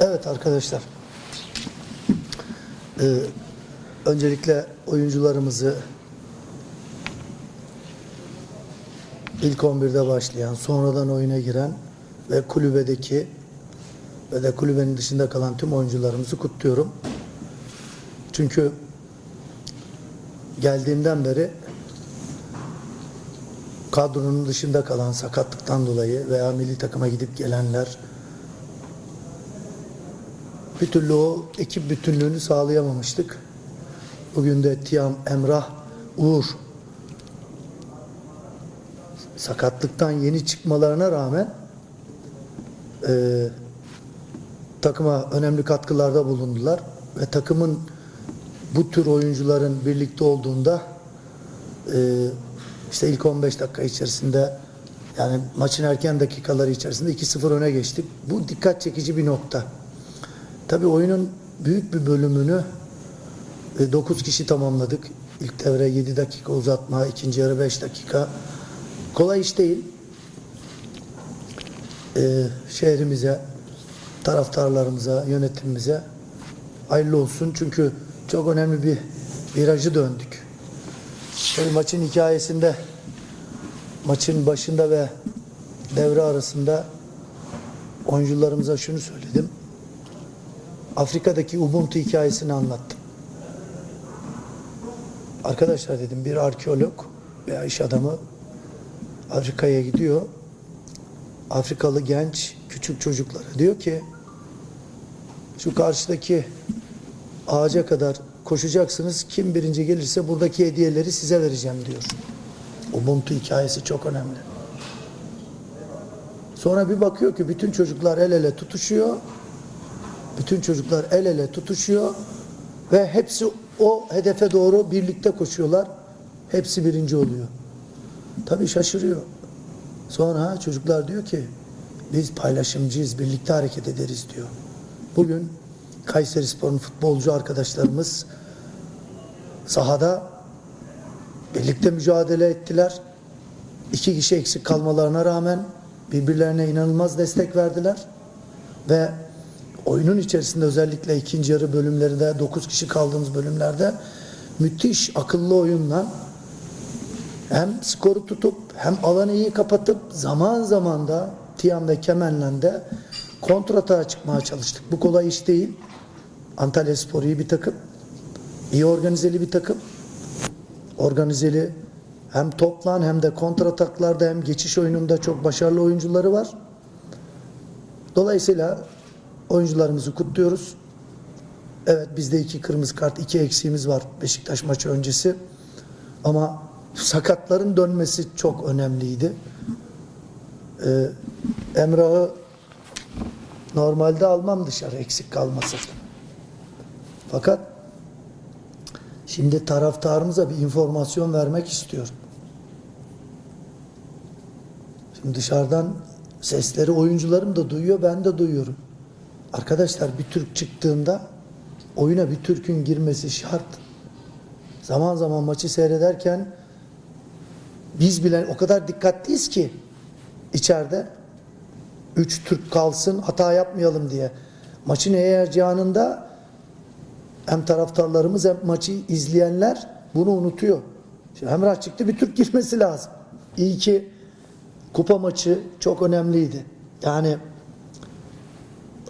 Evet arkadaşlar. Ee, öncelikle oyuncularımızı ilk 11'de başlayan, sonradan oyuna giren ve kulübedeki ve de kulübenin dışında kalan tüm oyuncularımızı kutluyorum. Çünkü geldiğimden beri kadronun dışında kalan sakatlıktan dolayı veya milli takıma gidip gelenler bir türlü o ekip bütünlüğünü sağlayamamıştık. Bugün de Tiam, Emrah, Uğur sakatlıktan yeni çıkmalarına rağmen e, takıma önemli katkılarda bulundular ve takımın bu tür oyuncuların birlikte olduğunda e, işte ilk 15 dakika içerisinde yani maçın erken dakikaları içerisinde 2-0 öne geçtik. Bu dikkat çekici bir nokta. Tabii oyunun büyük bir bölümünü 9 kişi tamamladık. İlk devre 7 dakika uzatma, ikinci yarı 5 dakika. Kolay iş değil. Ee, şehrimize, taraftarlarımıza, yönetimimize hayırlı olsun. Çünkü çok önemli bir virajı döndük. Tabii maçın hikayesinde maçın başında ve devre arasında oyuncularımıza şunu söyledim. Afrika'daki Ubuntu hikayesini anlattım. Arkadaşlar dedim bir arkeolog veya iş adamı Afrika'ya gidiyor. Afrikalı genç küçük çocuklara diyor ki şu karşıdaki ağaca kadar koşacaksınız. Kim birinci gelirse buradaki hediyeleri size vereceğim diyor. Ubuntu hikayesi çok önemli. Sonra bir bakıyor ki bütün çocuklar el ele tutuşuyor. Bütün çocuklar el ele tutuşuyor ve hepsi o hedefe doğru birlikte koşuyorlar. Hepsi birinci oluyor. Tabii şaşırıyor. Sonra çocuklar diyor ki biz paylaşımcıyız, birlikte hareket ederiz diyor. Bugün Kayseri Spor'un futbolcu arkadaşlarımız sahada birlikte mücadele ettiler. İki kişi eksik kalmalarına rağmen birbirlerine inanılmaz destek verdiler. Ve oyunun içerisinde özellikle ikinci yarı bölümlerinde 9 kişi kaldığımız bölümlerde müthiş akıllı oyunla hem skoru tutup hem alanı iyi kapatıp zaman zaman da Tiyan ve Kemen'le de kontratağa çıkmaya çalıştık. Bu kolay iş değil. Antalya Spor iyi bir takım. iyi organizeli bir takım. Organizeli hem toplan hem de kontrataklarda hem geçiş oyununda çok başarılı oyuncuları var. Dolayısıyla oyuncularımızı kutluyoruz. Evet bizde iki kırmızı kart, iki eksiğimiz var Beşiktaş maçı öncesi. Ama sakatların dönmesi çok önemliydi. Ee, Emrah'ı normalde almam dışarı eksik kalması. Fakat şimdi taraftarımıza bir informasyon vermek istiyorum. Şimdi dışarıdan sesleri oyuncularım da duyuyor, ben de duyuyorum. Arkadaşlar bir Türk çıktığında oyuna bir Türk'ün girmesi şart. Zaman zaman maçı seyrederken biz bile o kadar dikkatliyiz ki içeride üç Türk kalsın hata yapmayalım diye. Maçın heyecanında hem taraftarlarımız hem maçı izleyenler bunu unutuyor. Şimdi Emrah çıktı bir Türk girmesi lazım. İyi ki kupa maçı çok önemliydi. Yani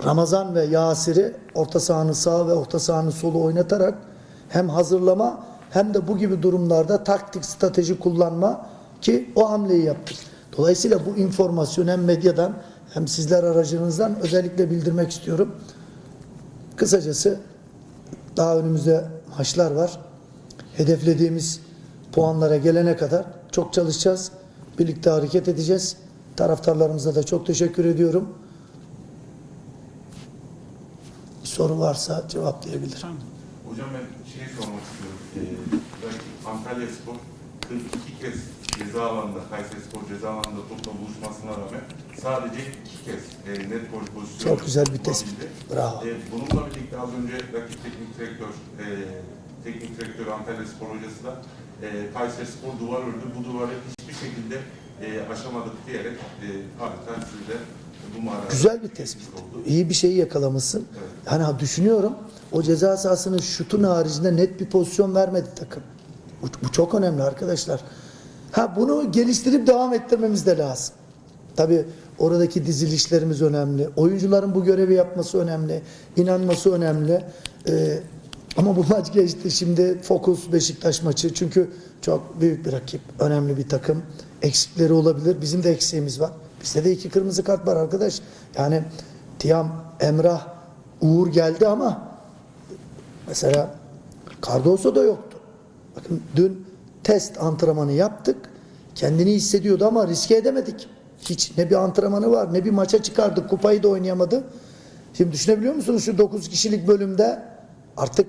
Ramazan ve Yasir'i orta sahanın sağ ve orta sahanın solu oynatarak hem hazırlama hem de bu gibi durumlarda taktik strateji kullanma ki o hamleyi yaptık. Dolayısıyla bu informasyon hem medyadan hem sizler aracınızdan özellikle bildirmek istiyorum. Kısacası daha önümüzde maçlar var. Hedeflediğimiz puanlara gelene kadar çok çalışacağız. Birlikte hareket edeceğiz. Taraftarlarımıza da çok teşekkür ediyorum. Bir soru varsa cevaplayabilir. Hocam ben şey sormak istiyorum. Ee, belki Antalya Spor 42 kez ceza alanında, Kayseri Spor ceza alanında topla buluşmasına rağmen sadece iki kez e, net gol pozisyonu Çok güzel bir tespit. bulabildi. Bravo. E, bununla birlikte az önce rakip teknik direktör, e, teknik direktör Antalya Spor hocası da e, Kayseri Spor duvar ördü. Bu duvarı hiçbir şekilde e, aşamadık diyerek e, adeta siz de bu manada Güzel bir tespit. oldu. İyi bir şeyi yakalamışsın. Evet. Hani ha, düşünüyorum o ceza sahasının şutun haricinde net bir pozisyon vermedi takım. Bu, bu çok önemli arkadaşlar. Ha bunu geliştirip devam ettirmemiz de lazım. Tabii oradaki dizilişlerimiz önemli. Oyuncuların bu görevi yapması önemli. inanması önemli. Ee, ama bu maç geçti. Şimdi fokus Beşiktaş maçı. Çünkü çok büyük bir rakip. Önemli bir takım. Eksikleri olabilir. Bizim de eksiğimiz var. Bizde de iki kırmızı kart var arkadaş. Yani Tiam, Emrah, Uğur geldi ama mesela Cardoso da yoktu. Bakın dün test antrenmanı yaptık. Kendini hissediyordu ama riske edemedik. Hiç ne bir antrenmanı var ne bir maça çıkardık. Kupayı da oynayamadı. Şimdi düşünebiliyor musunuz şu 9 kişilik bölümde artık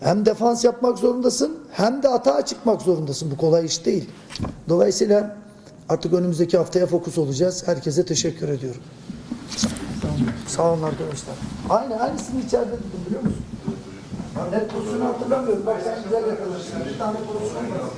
hem defans yapmak zorundasın hem de atağa çıkmak zorundasın. Bu kolay iş değil. Dolayısıyla artık önümüzdeki haftaya fokus olacağız. Herkese teşekkür ediyorum. Sağ olun arkadaşlar. Aynı aynısını içeride dedim biliyor musun? Ben net pozisyonu hatırlamıyorum. Bak sen güzel yakalarsın. Bir tane pozisyon var.